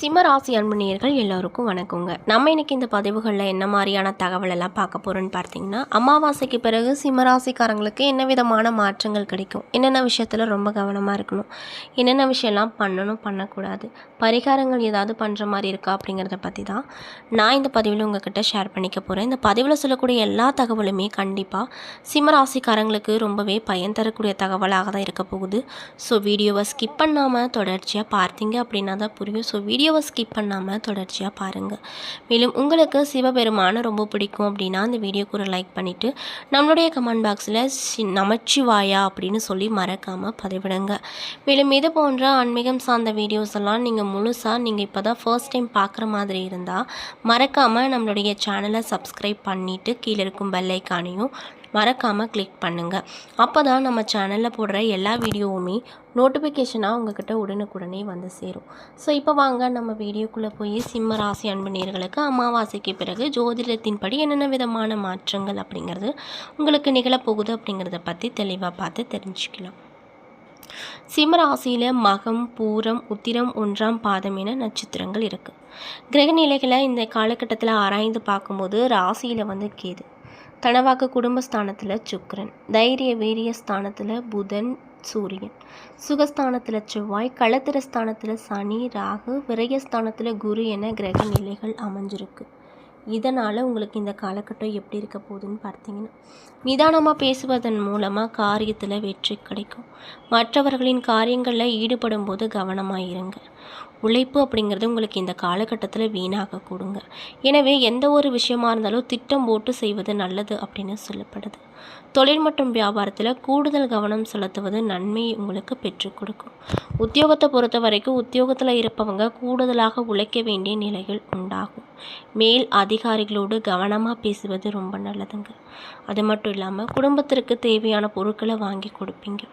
சிம்மராசி அன்புநேயர்கள் எல்லோருக்கும் வணக்கங்க. நம்ம இன்னைக்கு இந்த பதிவுகளில் என்ன மாதிரியான தகவல் எல்லாம் பார்க்க போகிறோன்னு பார்த்தீங்கன்னா அமாவாசைக்கு பிறகு சிம்மராசிக்காரங்களுக்கு என்ன விதமான மாற்றங்கள் கிடைக்கும்? என்னென்ன விஷயத்தில் ரொம்ப கவனமாக இருக்கணும்? என்னென்ன விஷயம்லாம் பண்ணணும் பண்ணக்கூடாது? பரிகாரங்கள் ஏதாவது பண்ணுற மாதிரி இருக்கா அப்படிங்கிறத பற்றி தான் நான் இந்த பதிவில் உங்ககிட்ட ஷேர் பண்ணிக்க போகிறேன் இந்த பதிவில் சொல்லக்கூடிய எல்லா தகவலுமே கண்டிப்பாக சிம்மராசிக்காரங்களுக்கு ரொம்பவே பயன் தரக்கூடிய தகவலாக தான் இருக்க போகுது. ஸோ வீடியோவை ஸ்கிப் பண்ணாமல் தொடர்ச்சியாக பார்த்தீங்க அப்படின்னா தான் புரியும். ஸோ வீடியோ வீடியோவை ஸ்கிப் பண்ணாமல் தொடர்ச்சியாக பாருங்கள் மேலும் உங்களுக்கு சிவபெருமானை ரொம்ப பிடிக்கும் அப்படின்னா அந்த வீடியோக்கு ஒரு லைக் பண்ணிவிட்டு நம்மளுடைய கமெண்ட் பாக்ஸில் நமச்சிவாயா அப்படின்னு சொல்லி மறக்காமல் பதிவிடுங்க. மேலும் இது போன்ற ஆன்மீகம் சார்ந்த வீடியோஸ் எல்லாம் நீங்கள் முழுசாக நீங்கள் இப்போ தான் ஃபர்ஸ்ட் டைம் பார்க்குற மாதிரி இருந்தால் மறக்காமல் நம்மளுடைய சேனலை சப்ஸ்கிரைப் பண்ணிவிட்டு கீழே இருக்கும் பெல்லைக்கானையும் மறக்காமல் கிளிக் பண்ணுங்கள் அப்போ தான் நம்ம சேனலில் போடுற எல்லா வீடியோவுமே நோட்டிஃபிகேஷனாக உங்ககிட்ட உடனுக்குடனே வந்து சேரும். ஸோ இப்போ வாங்க நம்ம வீடியோக்குள்ளே போய் சிம்ம ராசி அன்பு நேர்களுக்கு அமாவாசைக்கு பிறகு ஜோதிடத்தின்படி என்னென்ன விதமான மாற்றங்கள் அப்படிங்கிறது உங்களுக்கு நிகழப்போகுது அப்படிங்கிறத பற்றி தெளிவாக பார்த்து தெரிஞ்சுக்கலாம். சிம்ம ராசியில் மகம் பூரம் உத்திரம் ஒன்றாம் பாதம் என நட்சத்திரங்கள் இருக்குது கிரகநிலைகளை இந்த காலகட்டத்தில் ஆராய்ந்து பார்க்கும்போது ராசியில் வந்து கேது. தனவாக்கு குடும்பஸ்தானத்தில் சுக்கரன் தைரிய வீரிய ஸ்தானத்தில் புதன் சூரியன். சுகஸ்தானத்தில் செவ்வாய் களத்திர ஸ்தானத்தில் சனி ராகு விரயஸ்தானத்தில் குரு என கிரக நிலைகள் அமைஞ்சிருக்கு. இதனால் உங்களுக்கு இந்த காலகட்டம் எப்படி இருக்க போகுதுன்னு பார்த்தீங்கன்னா நிதானமாக பேசுவதன் மூலமாக காரியத்தில் வெற்றி கிடைக்கும். மற்றவர்களின் காரியங்களில் ஈடுபடும் போது கவனமாக இருங்க. உழைப்பு அப்படிங்கிறது உங்களுக்கு இந்த காலகட்டத்தில் வீணாக கொடுங்க. எனவே எந்த ஒரு விஷயமா இருந்தாலும் திட்டம் போட்டு செய்வது நல்லது அப்படின்னு சொல்லப்படுது. தொழில் மற்றும் வியாபாரத்தில் கூடுதல் கவனம் செலுத்துவது நன்மையை உங்களுக்கு பெற்றுக் கொடுக்கும். உத்தியோகத்தை பொறுத்த வரைக்கும் உத்தியோகத்தில் இருப்பவங்க கூடுதலாக உழைக்க வேண்டிய நிலைகள் உண்டாகும். மேல் அதிகாரிகளோடு கவனமாக பேசுவது ரொம்ப நல்லதுங்க. அது மட்டும் இல்லாமல் குடும்பத்திற்கு தேவையான பொருட்களை வாங்கி கொடுப்பீங்க.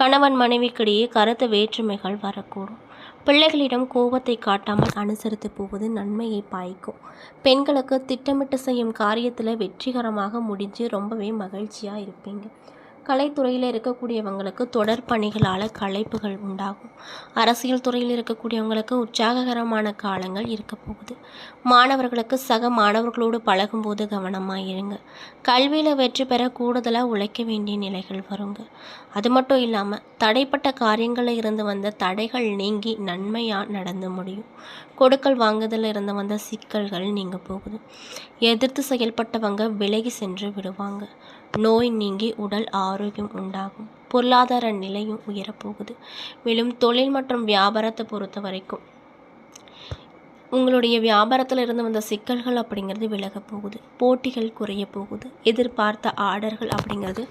கணவன் மனைவிக்கிடையே கருத்து வேற்றுமைகள் வரக்கூடும். பிள்ளைகளிடம் கோபத்தை காட்டாமல் அனுசரித்து போவது நன்மையை பாய்க்கும். பெண்களுக்கு திட்டமிட்டு செய்யும் காரியத்தில் வெற்றிகரமாக முடிஞ்சு ரொம்பவே மகிழ்ச்சியாக இருப்பீங்க. கலைத்துறையில் இருக்கக்கூடியவங்களுக்கு தொடர் பணிகளால் களைப்புகள் உண்டாகும். அரசியல் துறையில் இருக்கக்கூடியவங்களுக்கு உற்சாககரமான காலங்கள் இருக்க போகுது. மாணவர்களுக்கு சக மாணவர்களோடு பழகும்போது கவனமாக இருங்க. கல்வியில் வெற்றி பெற கூடுதலாக உழைக்க வேண்டிய நிலைகள் வருங்க. அது மட்டும் இல்லாமல் தடைப்பட்ட காரியங்களில் இருந்து வந்த தடைகள் நீங்கி நன்மையாக நடந்து முடியும். கொடுக்கல் வாங்குதலில் இருந்து வந்த சிக்கல்கள் நீங்க போகுது. எதிர்த்து செயல்பட்டவங்க விலகி சென்று விடுவாங்க. நோய் நீங்கி உடல் ஆரோக்கியம் உண்டாகும். பொருளாதார நிலையும் உயரப்போகுது. மேலும் தொழில் மற்றும் வியாபாரத்தை பொறுத்த வரைக்கும் உங்களுடைய வியாபாரத்தில் இருந்து வந்த சிக்கல்கள் அப்படிங்கிறது விலக போகுது. போட்டிகள் குறைய போகுது. எதிர்பார்த்த ஆர்டர்கள் அப்படிங்கிறது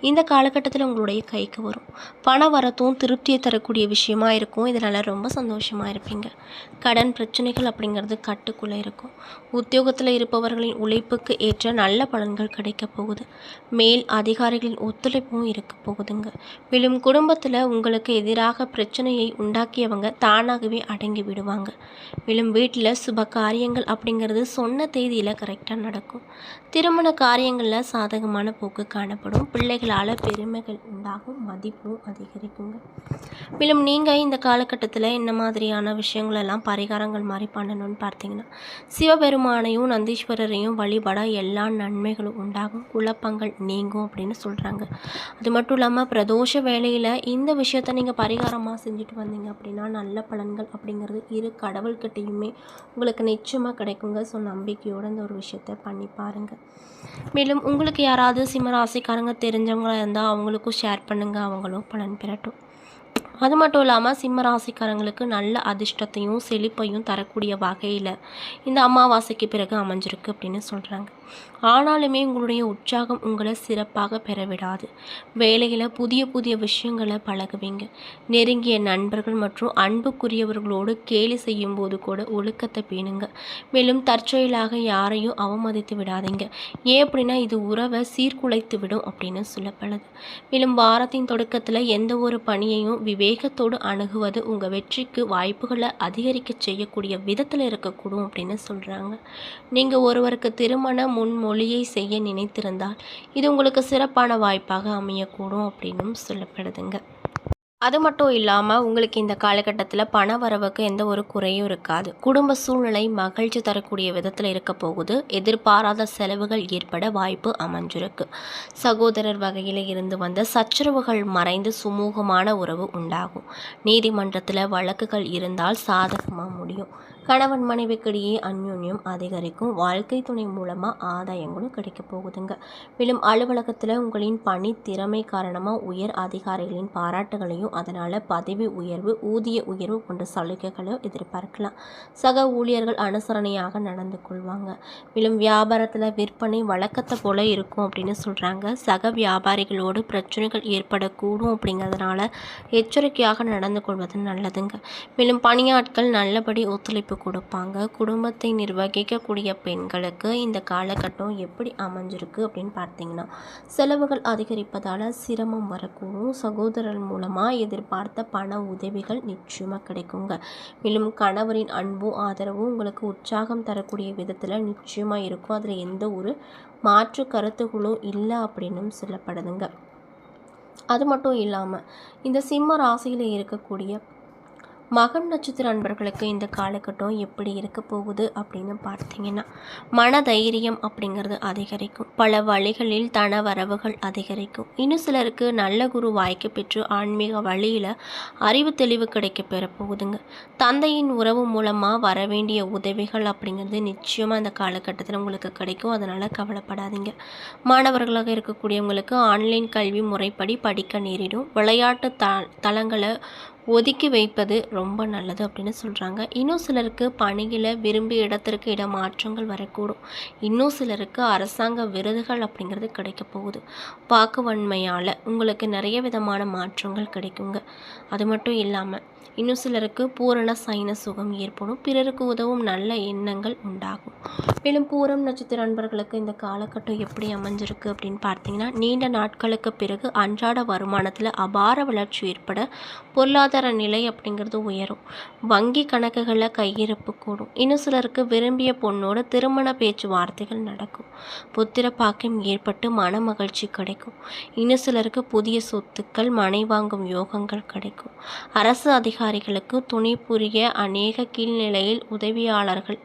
இந்த காலகட்டத்தில் உங்களுடைய கைக்கு வரும். பண வரத்தும் திருப்தியை தரக்கூடிய விஷயமா இருக்கும். இதனால் ரொம்ப சந்தோஷமாக இருப்பீங்க. கடன் பிரச்சனைகள் அப்படிங்கிறது கட்டுக்குள்ளே இருக்கும். உத்தியோகத்தில் இருப்பவர்களின் உழைப்புக்கு ஏற்ற நல்ல பலன்கள் கிடைக்க போகுது. மேல் அதிகாரிகளின் ஒத்துழைப்பும் இருக்க போகுதுங்க. மேலும் குடும்பத்தில் உங்களுக்கு எதிராக பிரச்சனையை உண்டாக்கியவங்க தானாகவே அடங்கி விடுவாங்க. மேலும் வீட்டில் சுப காரியங்கள் அப்படிங்கிறது சொன்ன தேதியில் கரெக்டாக நடக்கும். திருமண காரியங்களில் சாதகமான போக்கு காணப்படும். பிள்ளைகளால் பெருமைகள் உண்டாகும். மதிப்பும் அதிகரிக்குங்க. மேலும் நீங்கள் இந்த காலகட்டத்தில் என்ன மாதிரியான விஷயங்களெல்லாம் பரிகாரங்கள் மாதிரி பண்ணணும்னு பார்த்தீங்கன்னா சிவபெருமானையும் நந்தீஸ்வரரையும் வழிபட எல்லா நன்மைகளும் உண்டாகும். குழப்பங்கள் நீங்கும் அப்படின்னு சொல்கிறாங்க அது மட்டும் இல்லாமல் பிரதோஷ வேலையில் இந்த விஷயத்தை நீங்கள் பரிகாரமாக செஞ்சுட்டு வந்தீங்க அப்படின்னா நல்ல பலன்கள் அப்படிங்கிறது இரு கடவுள்கிட்டையுமே உங்களுக்கு நிச்சயமாக கிடைக்குங்க. ஸோ நம்பிக்கையோடு இந்த ஒரு விஷயத்த பண்ணி பாருங்கள் மேலும் உங்களுக்கு யாராவது சிம்மராசிக்காரங்க தெரிஞ்சவங்களாக இருந்தால் அவங்களுக்கும் ஷேர் பண்ணுங்கள் அவங்களும் பலன் பெறட்டும். அது மட்டும் இல்லாமல் சிம்ம ராசிக்காரங்களுக்கு நல்ல அதிர்ஷ்டத்தையும் செழிப்பையும் தரக்கூடிய வகையில் இந்த அமாவாசைக்கு பிறகு அமைஞ்சிருக்கு அப்படின்னு சொல்கிறாங்க ஆனாலுமே உங்களுடைய உற்சாகம் உங்களை சிறப்பாக பெறவிடாது. வேலையில் புதிய புதிய விஷயங்களை பழகுவீங்க. நெருங்கிய நண்பர்கள் மற்றும் அன்புக்குரியவர்களோடு கேலி செய்யும் போது கூட ஒழுக்கத்தை பேணுங்க. மேலும் தற்செயலாக யாரையும் அவமதித்து விடாதீங்க. ஏன் அப்படின்னா இது உறவை சீர்குலைத்து விடும் அப்படின்னு சொல்லப்படுது. மேலும் வாரத்தின் தொடக்கத்தில் எந்த ஒரு பணியையும் விவேகத்தோடு அணுகுவது உங்கள் வெற்றிக்கு வாய்ப்புகளை அதிகரிக்க செய்யக்கூடிய விதத்தில் இருக்கக்கூடும் அப்படின்னு சொல்கிறாங்க நீங்கள் ஒருவருக்கு திருமண முன்மொழியை செய்ய நினைத்திருந்தால் இது உங்களுக்கு சிறப்பான வாய்ப்பாக அமையக்கூடும் அப்படின்னும் சொல்லப்படுதுங்க. அது மட்டும் இல்லாமல் உங்களுக்கு இந்த காலகட்டத்தில் பண வரவுக்கு எந்த ஒரு குறையும் இருக்காது. குடும்ப சூழ்நிலை மகிழ்ச்சி தரக்கூடிய விதத்தில் இருக்க போகுது. எதிர்பாராத செலவுகள் ஏற்பட வாய்ப்பு அமைஞ்சிருக்கு. சகோதரர் வகையில் இருந்து வந்த சச்சரவுகள் மறைந்து சுமூகமான உறவு உண்டாகும். நீதிமன்றத்தில் வழக்குகள் இருந்தால் சாதகமாக முடியும். கணவன் மனைவிக்கிடையே அந்யோன்யம் அதிகரிக்கும். வாழ்க்கை துணை மூலமாக ஆதாயங்களும் கிடைக்க போகுதுங்க. மேலும் அலுவலகத்தில் உங்களின் பணி திறமை காரணமாக உயர் அதிகாரிகளின் பாராட்டுகளையும் அதனால் பதவி உயர்வு ஊதிய உயர்வு போன்ற சலுகைகளையும் எதிர்பார்க்கலாம். சக ஊழியர்கள் அனுசரணையாக நடந்து கொள்வாங்க. மேலும் வியாபாரத்தில் விற்பனை வழக்கத்தை போல இருக்கும் அப்படின்னு சொல்கிறாங்க சக வியாபாரிகளோடு பிரச்சனைகள் ஏற்படக்கூடும் அப்படிங்கிறதுனால எச்சரிக்கையாக நடந்து கொள்வது நல்லதுங்க. மேலும் பணியாட்கள் நல்லபடி ஒத்துழைப்பு கொடுப்பாங்க. குடும்பத்தை நிர்வகிக்கக்கூடிய பெண்களுக்கு இந்த காலகட்டம் எப்படி அமைஞ்சிருக்கு அப்படின்னு பார்த்தீங்கன்னா செலவுகள் அதிகரிப்பதால் சிரமம் வரக்கூடும். சகோதரர் மூலமாக எதிர்பார்த்த பண உதவிகள் நிச்சயமாக கிடைக்குங்க. மேலும் கணவரின் அன்பும் ஆதரவும் உங்களுக்கு உற்சாகம் தரக்கூடிய விதத்தில் நிச்சயமாக இருக்கும். அதில் எந்த ஒரு மாற்று கருத்துகளும் இல்லை அப்படின்னும் சொல்லப்படுதுங்க. அது மட்டும் இல்லாமல் இந்த சிம்ம ராசியில் இருக்கக்கூடிய மகன் நட்சத்திர அன்பர்களுக்கு இந்த காலகட்டம் எப்படி இருக்க போகுது அப்படின்னு பார்த்தீங்கன்னா மன தைரியம் அப்படிங்கிறது அதிகரிக்கும். பல வழிகளில் தன வரவுகள் அதிகரிக்கும். இன்னும் சிலருக்கு நல்ல குரு வாய்க்கு பெற்று ஆன்மீக வழியில் அறிவு தெளிவு கிடைக்க பெற போகுதுங்க. தந்தையின் உறவு மூலமாக வர வேண்டிய உதவிகள் அப்படிங்கிறது நிச்சயமாக இந்த காலகட்டத்தில் உங்களுக்கு கிடைக்கும். அதனால் கவலைப்படாதீங்க. மாணவர்களாக இருக்கக்கூடியவங்களுக்கு ஆன்லைன் கல்வி முறைப்படி படிக்க நேரிடும். விளையாட்டு த தளங்களை ஒதுக்கி வைப்பது ரொம்ப நல்லது அப்படின்னு சொல்கிறாங்க இன்னும் சிலருக்கு பணியில் விரும்பிய இடத்திற்கு இடமாற்றங்கள் வரக்கூடும். இன்னும் சிலருக்கு அரசாங்க விருதுகள் அப்படிங்கிறது கிடைக்க போகுது. வாக்குவன்மையால் உங்களுக்கு நிறைய விதமான மாற்றங்கள் கிடைக்குங்க. அது மட்டும் இல்லாமல் இன்னும் சிலருக்கு பூரண சைன சுகம் ஏற்படும். பிறருக்கு உதவும் நல்ல எண்ணங்கள் உண்டாகும். மேலும் பூரம் நட்சத்திர அன்பர்களுக்கு இந்த காலகட்டம் எப்படி அமைஞ்சிருக்கு அப்படின்னு பார்த்தீங்கன்னா நீண்ட நாட்களுக்கு பிறகு அன்றாட வருமானத்தில் அபார வளர்ச்சி ஏற்பட பொருளாதார நிலை அப்படிங்கிறது உயரும். வங்கி கணக்குகளை கையிருப்பு கூடும். இன்னும் சிலருக்கு விரும்பிய பொண்ணோட திருமண பேச்சுவார்த்தைகள் நடக்கும். புத்திர பாக்கியம் ஏற்பட்டு மன மகிழ்ச்சி கிடைக்கும். இன்னும் சிலருக்கு புதிய சொத்துக்கள் மனை வாங்கும் யோகங்கள் கிடைக்கும். அரசு அதிகாரிகளுக்கு துணை புரிய அநேக கீழ்நிலையில் உதவியாளர்கள்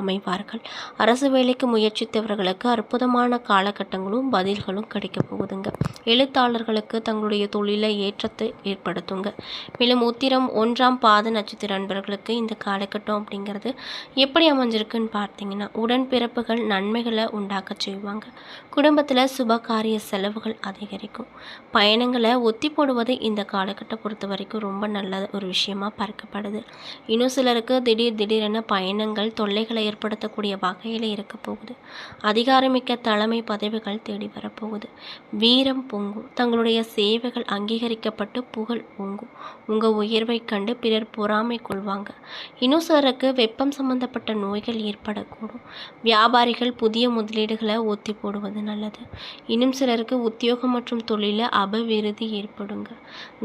அமைவார்கள். அரசு வேலைக்கு முயற்சித்தவர்களுக்கு அற்புதமான காலகட்டங்களும் பதில்களும் கிடைக்க போகுதுங்க. எழுத்தாளர்களுக்கு தங்களுடைய தொழிலை ஏற்றத்தை ஏற்படுத்துங்க. மேலும் உத்திரம் ஒன்றாம் பாத நட்சத்திர அன்பர்களுக்கு இந்த காலகட்டம் அப்படிங்கிறது எப்படி அமைஞ்சிருக்குன்னு பார்த்தீங்கன்னா உடன்பிறப்புகள் நன்மைகளை உண்டாக்க செய்வாங்க. குடும்பத்தில் சுப காரிய செலவுகள் அதிகரிக்கும். பயணங்களை ஒத்தி போடுவது இந்த காலகட்டம் பொறுத்த வரைக்கும் ரொம்ப நல்ல ஒரு விஷயமா பார்க்கப்படுது. இன்னும் சிலருக்கு திடீர் திடீரென பயணங்கள் தொல்லைகளை ஏற்படுத்தக்கூடிய வகையில் இருக்க போகுது. அதிகாரமிக்க தலைமை பதவிகள் தேடி வரப்போகுது வீரம் பொங்கும். தங்களுடைய சேவைகள் அங்கீகரிக்கப்பட்டு புகழ் பொங்கும் உங்கள் உயர்வை கண்டு பிறர் பொறாமை கொள்வாங்க. இன்னும் சிலருக்கு வெப்பம் சம்பந்தப்பட்ட நோய்கள் ஏற்படக்கூடும். வியாபாரிகள் புதிய முதலீடுகளை ஒத்தி போடுவது நல்லது. இன்னும் சிலருக்கு உத்தியோகம் மற்றும் தொழில அபவிருதி ஏற்படுங்க.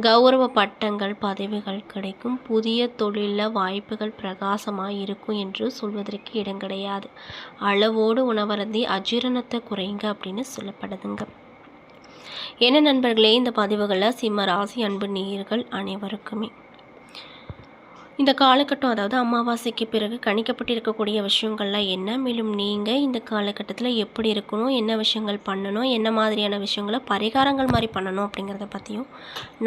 கௌரவ பட்டங்கள் பதவிகள் கிடைக்கும். புதிய தொழிலில் வாய்ப்புகள் பிரகாசமாக இருக்கும் என்று சொல்வதற்கு இடம் கிடையாது. அளவோடு உணவருந்தி அஜீரணத்தை குறைங்க அப்படின்னு சொல்லப்படுதுங்க. என்ன நண்பர்களே இந்த பதிவுகளை சிம்ம ராசி அன்பு நேயர்கள் அனைவருக்குமே இந்த காலகட்டம் அதாவது அமாவாசைக்கு பிறகு கணிக்கப்பட்டிருக்கக்கூடிய விஷயங்கள்லாம் என்ன? மேலும் நீங்கள் இந்த காலகட்டத்தில் எப்படி இருக்கணும்? என்ன விஷயங்கள் பண்ணணும்? என்ன மாதிரியான விஷயங்களை பரிகாரங்கள் மாதிரி பண்ணணும் அப்படிங்கிறத பற்றியும்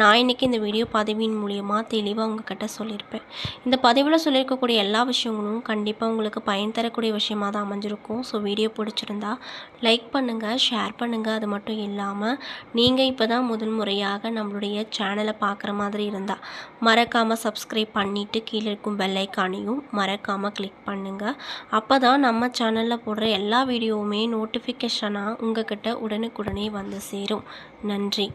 நான் இன்றைக்கி இந்த வீடியோ பதிவின் மூலியமாக தெளிவாக உங்ககிட்ட சொல்லியிருப்பேன். இந்த பதிவில் சொல்லியிருக்கக்கூடிய எல்லா விஷயங்களும் கண்டிப்பாக உங்களுக்கு பயன் தரக்கூடிய விஷயமாக தான் அமைஞ்சிருக்கும். ஸோ வீடியோ பிடிச்சிருந்தா லைக் பண்ணுங்கள் ஷேர் பண்ணுங்கள் அது மட்டும் இல்லாமல் நீங்கள் இப்போ தான் முதல் முறையாக நம்மளுடைய சேனலை பார்க்குற மாதிரி இருந்தால் மறக்காமல் சப்ஸ்கிரைப் பண்ணிவிட்டு கீழே இருக்கும் பெல்லைக்கானையும் மறக்காமல் கிளிக் பண்ணுங்கள் அப்போ தான் நம்ம சேனலில் போடுற எல்லா வீடியோவுமே நோட்டிஃபிகேஷனாக உங்கள்கிட்ட உடனுக்குடனே வந்து சேரும். நன்றி.